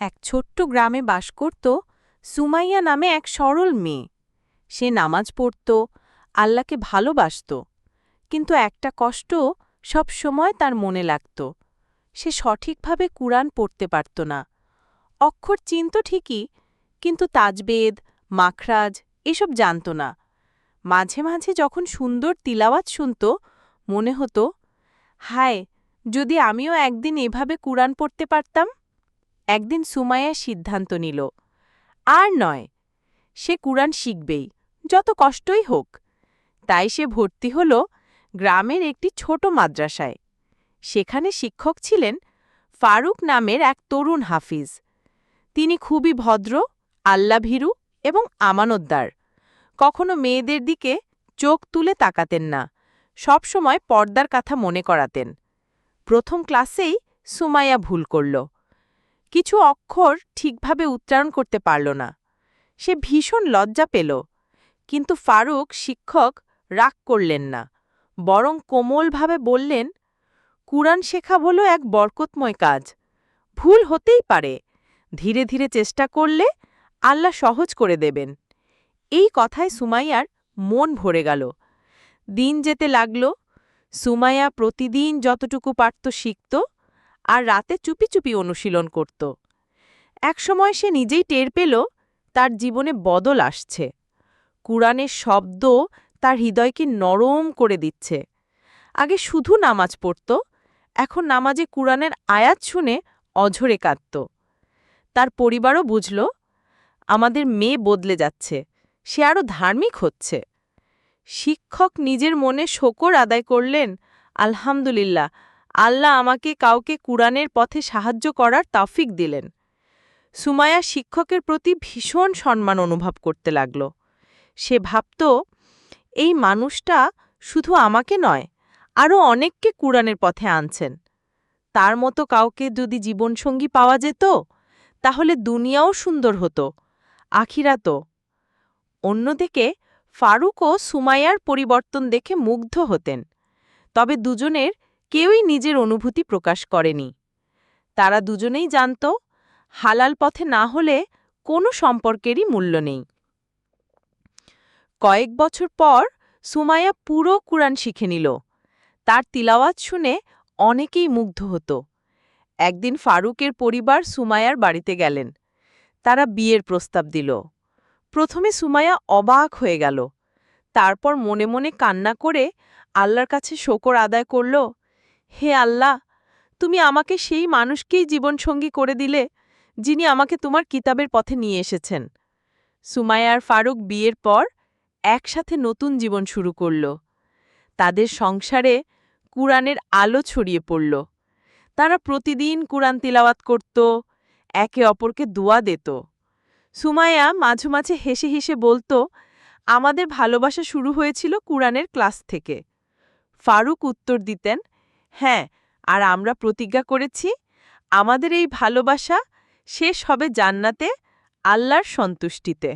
এক ছোট্ট গ্রামে বাস করত সুমাইয়া নামে এক সরল মেয়ে। সে নামাজ পড়ত, আল্লাহকে ভালোবাসত, কিন্তু একটা কষ্ট সব সময় তার মনে লাগত। সে সঠিকভাবে কুরআন পড়তে পারত না। অক্ষর চিনত ঠিকই, কিন্তু তাজবেদ, মাখরাজ এসব জানত না। মাঝে মাঝে যখন সুন্দর তিলাওয়াত শুনত, মনে হতো, হায়, যদি আমিও একদিন এভাবে কুরআন পড়তে পারতাম? একদিন সুমাইয়া সিদ্ধান্ত নিল, আর নয়, সে কুরআন শিখবেই, যত কষ্টই হোক। তাই সে ভর্তি হল গ্রামের একটি ছোট মাদ্রাসায়। সেখানে শিক্ষক ছিলেন ফারুক নামের এক তরুণ হাফিজ। তিনি খুবই ভদ্র, আল্লাভীরু এবং আমানতদার। কখনো মেয়েদের দিকে চোখ তুলে তাকাতেন না, সবসময় পর্দার কথা মনে করাতেন। প্রথম ক্লাসেই সুমাইয়া ভুল করল। কিছু অক্ষর ঠিকভাবে উচ্চারণ করতে পারল না। সে ভীষণ লজ্জা পেল, কিন্তু ফারুক শিক্ষক রাগ করলেন না, বরং কোমলভাবে বললেন, কুরআন শেখা হলো এক বরকতময় কাজ। ভুল হতেই পারে। ধীরে ধীরে চেষ্টা করলে আল্লাহ সহজ করে দেবেন। এই কথায় সুমাইয়ার মন ভরে গেল। দিন যেতে লাগল, সুমাইয়া প্রতিদিন যতটুকু পারত শিখত আর রাতে চুপি চুপি অনুশীলন করত। একসময় সে নিজেই টের পেল, তার জীবনে বদল আসছে। কুরআনের শব্দ তার হৃদয়কে নরম করে দিচ্ছে। আগে শুধু নামাজ পড়ত, এখন নামাজে কুরআনের আয়াত শুনে অঝরে কাঁদত। তার পরিবারও বুঝল, আমাদের মেয়ে বদলে যাচ্ছে, সে আরও ধার্মিক হচ্ছে। শিক্ষক নিজের মনে শকর আদায় করলেন, আলহামদুলিল্লাহ আল্লাহ আমাকে কাউকে কুরআনের পথে সাহায্য করার তাফিক দিলেন। সুমায়া শিক্ষকের প্রতি ভীষণ সম্মান অনুভব করতে লাগল। সে ভাবত, এই মানুষটা শুধু আমাকে নয়, আরও অনেককে কুরআনের পথে আনছেন। তার মতো কাউকে যদি জীবনসঙ্গী পাওয়া যেত, তাহলে দুনিয়াও সুন্দর হতো, আখিরাতও। অন্যদিকে ফারুকও সুমাইয়ার পরিবর্তন দেখে মুগ্ধ হতেন। তবে দুজনের কেউই নিজের অনুভূতি প্রকাশ করেনি। তারা দুজনেই জানত, হালাল পথে না হলে কোনো সম্পর্কেরই মূল্য নেই। কয়েক বছর পর সুমায়া পুরো কুরআন শিখে নিল। তার তিলাওয়াত শুনে অনেকেই মুগ্ধ হতো। একদিন ফারুকের পরিবার সুমায়ার বাড়িতে গেলেন। তারা বিয়ের প্রস্তাব দিল। প্রথমে সুমায়া অবাক হয়ে গেল। তারপর মনে মনে কান্না করে আল্লাহর কাছে শকর আদায় করল হে আল্লাহ, তুমি আমাকে সেই মানুষকেই জীবনসঙ্গী করে দিলে, যিনি আমাকে তোমার কিতাবের পথে নিয়ে এসেছেন। সুমায়ার ফারুক বিয়ের পর একসাথে নতুন জীবন শুরু করল। তাদের সংসারে কুরআনের আলো ছড়িয়ে পড়ল। তারা প্রতিদিন কুরআন তিলাওয়াত করত, একে অপরকে দোয়া দিত। সুমায়া মাঝে মাঝে হেসে হেসে বলতো, আমাদের ভালোবাসা শুরু হয়েছিল কুরআনের ক্লাস থেকে। ফারুক উত্তর দিতেন হ্যাঁ আর আমরা প্রতিজ্ঞা করেছি আমাদের এই ভালোবাসা শেষ হবে জান্নাতে আল্লাহর সন্তুষ্টিতে।